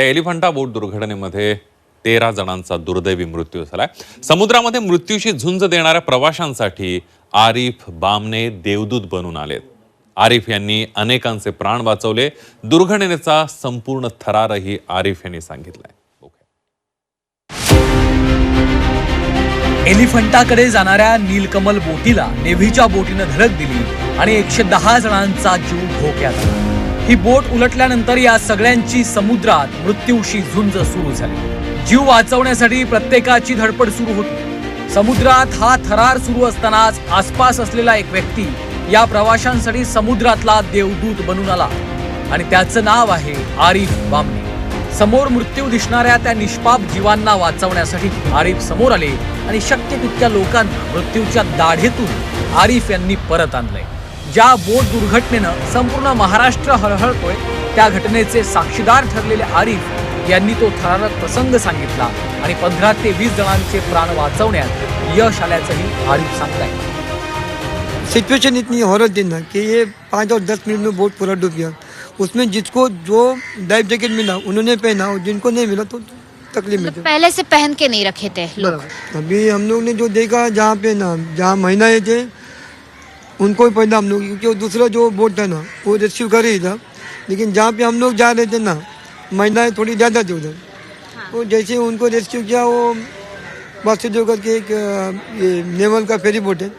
या एलिफंटा बोट दुर्घटनेमध्ये तेरा जणांचा दुर्दैवी मृत्यू झालाय. समुद्रामध्ये मृत्यूशी झुंज देणाऱ्या प्रवाशांसाठी आरिफ बामने देवदूत बनून आलेत. आरिफ यांनी अनेकांचे प्राण वाचवले. दुर्घटनेचा संपूर्ण थरारही आरिफ यांनी सांगितलाय. एलिफंटाकडे जाणाऱ्या नीलकमल बोटीला नेव्हीच्या बोटीनं धडक दिली आणि एकशे दहा जणांचा जीव धोक्यात आला. ही बोट उलटल्यानंतर या सगळ्यांची समुद्रात मृत्यूशी झुंज सुरू झाली. जीव वाचवण्यासाठी प्रत्येकाची धडपड सुरू होती. समुद्रात हा थरार सुरू असतानाच आसपास असलेला एक व्यक्ती या प्रवाशांसाठी समुद्रातला देवदूत बनून आला आणि त्याचं नाव आहे आरिफ बामणे. समोर मृत्यू दिसणाऱ्या त्या निष्पाप जीवांना वाचवण्यासाठी आरिफ समोर आले आणि शक्य तितक्या लोकांना मृत्यूच्या दाढेतून आरिफ यांनी परत आणलंय. ज्या बोट दुर्घटनेनं संपूर्ण महाराष्ट्र हळहळतोय त्या घटनेचे साक्षीदार ठरलेले आरिफ यांनी तो थरारक प्रसंग सांगितला आणि पंधरा ते वीस जणांचे प्राण वाचवण्यात यश आल्याचंही आरिफ सांगतायत. सिचुएशन इतनी हॉरर थी ना कि ये पाँच और दस मिनट में बोट पूरा डूब गया। उसमें जिसको जो लाइफ जैकेट मिला उन्होंने पहना और जिनको नहीं मिला तो तकलीफ में पहले से पहन के नहीं रखे थे लोग। अभी हम लोग ने जो देखा जहाँ पे ना जहाँ महिलाएं थे उनको ही पहना हम लोग क्योंकि वो दूसरा जो बोट था ना वो रेस्क्यू कर ही था। लेकिन जहाँ पे हम लोग जा रहे थे ना महिलाएं थोड़ी ज़्यादा थी उधर। तो जैसे उनको रेस्क्यू किया वो बासुदेव करके एक ये नेवल का फेरी बोट है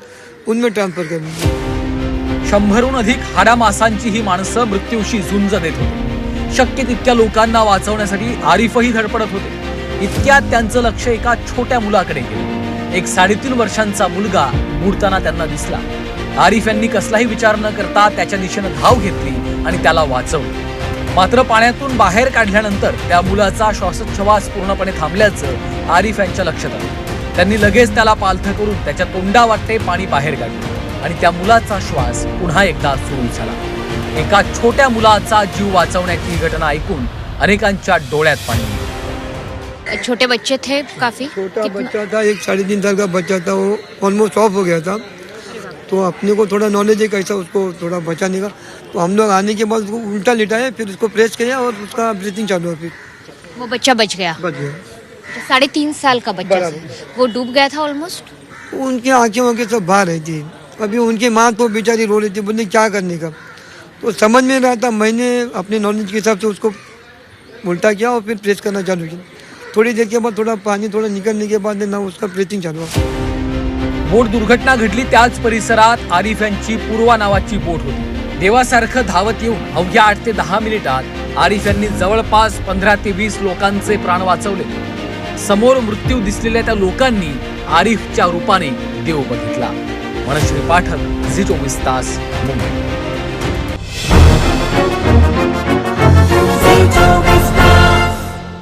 उनमें ट्रांसफ़र कर दिया। शंभरहून अधिक हाडामासांची ही माणसं मृत्यूशी झुंज देत होती. शक्य तितक्या लोकांना वाचवण्यासाठी आरिफही धडपडत होते. इतक्यात त्यांचं लक्ष एका छोट्या मुलाकडे गेलं. एक साडेतीन वर्षांचा मुलगा बुडताना त्यांना दिसला. आरिफ यांनी कसलाही विचार न करता त्याच्या दिशेनं धाव घेतली आणि त्याला वाचवलं. मात्र पाण्यातून बाहेर काढल्यानंतर त्या मुलाचा श्वासोच्छवास पूर्णपणे थांबल्याचं आरिफ यांच्या लक्षात आलं. त्यांनी लगेच त्याला पालथं करून त्याच्या तोंडावाटे पाणी बाहेर काढलं आणि त्या मुलाचा श्वास पुन्हा एकदा सुरू झाला. एका छोट्या मुलाचा जीव वाचवण्याची ही घटना ऐकून अनेकांच्या डोळ्यात पाणी. छोटे बच्चे थे काफी? छोटा बच्चा था एक साढ़े तीन साल का बच्चा था वो ऑलमोस्ट ऑफ हो गया था। तो अपने को थोड़ा नॉलेज है कैसा उसको थोड़ा बचाने का। तो हम लोग आने के बाद उसको उल्टा लिटाए फिर उसको प्रेस किया और उसका ब्रीथिंग चालू हुआ फिर। वो बच्चा बच गया? बच गया। साढ़े तीन साल का बच्चा वो डूब गया था ऑलमोस्ट उनकी आँखें वाँखें सब बाहर रही थी। अभी उनकी माँ तो बेचारी रो रही थी बोले क्या करने का। तो समझ में रहा था मैंने अपने नॉलेज के हिसाब से उसको उल्टा किया और फिर प्रेस करना चालू किया। थोड़ी देर के बाद थोड़ा पानी थोड़ा निकलने के बाद ना उसका ब्रीथिंग चालू हुआ। बोट दुर्घटना घडली त्याच परिसरात आरिफ यांची पूर्वा नावाची बोट होती. देवासारखं धावत येऊन अवघ्या आठ ते दहा मिनिटात आरिफ यांनी जवळपास पंधरा ते वीस लोकांचे प्राण वाचवले. समोर मृत्यू दिसलेल्या त्या लोकांनी आरिफच्या रूपाने देव बघितला. मनश्री पाठक झी चोवीस तास मुंबई.